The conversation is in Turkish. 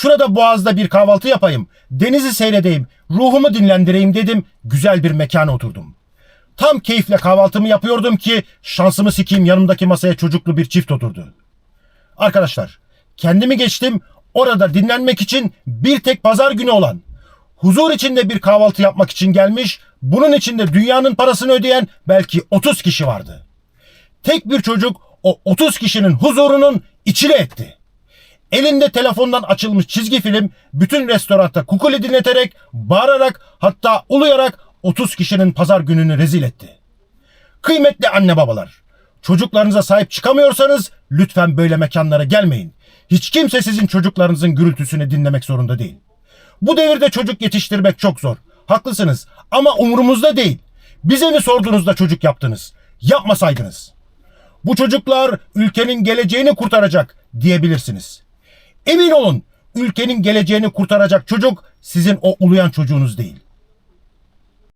Şurada boğazda bir kahvaltı yapayım, denizi seyredeyim, ruhumu dinlendireyim dedim. Güzel bir mekana oturdum. Tam keyifle kahvaltımı yapıyordum ki şansımı sikeyim yanımdaki masaya çocuklu bir çift oturdu. Arkadaşlar kendimi geçtim orada dinlenmek için bir tek pazar günü olan huzur içinde bir kahvaltı yapmak için gelmiş bunun içinde dünyanın parasını ödeyen belki 30 kişi vardı. Tek bir çocuk o 30 kişinin huzurunun içine etti. Elinde telefondan açılmış çizgi film bütün restoranda kukuli dinleterek, bağırarak hatta uluyarak 30 kişinin pazar gününü rezil etti. Kıymetli anne babalar, çocuklarınıza sahip çıkamıyorsanız lütfen böyle mekanlara gelmeyin. Hiç kimse sizin çocuklarınızın gürültüsünü dinlemek zorunda değil. Bu devirde çocuk yetiştirmek çok zor. Haklısınız ama umurumuzda değil. Bize mi sordunuz da çocuk yaptınız? Yapmasaydınız. Bu çocuklar ülkenin geleceğini kurtaracak diyebilirsiniz. Emin olun ülkenin geleceğini kurtaracak çocuk sizin o uluyan çocuğunuz değil.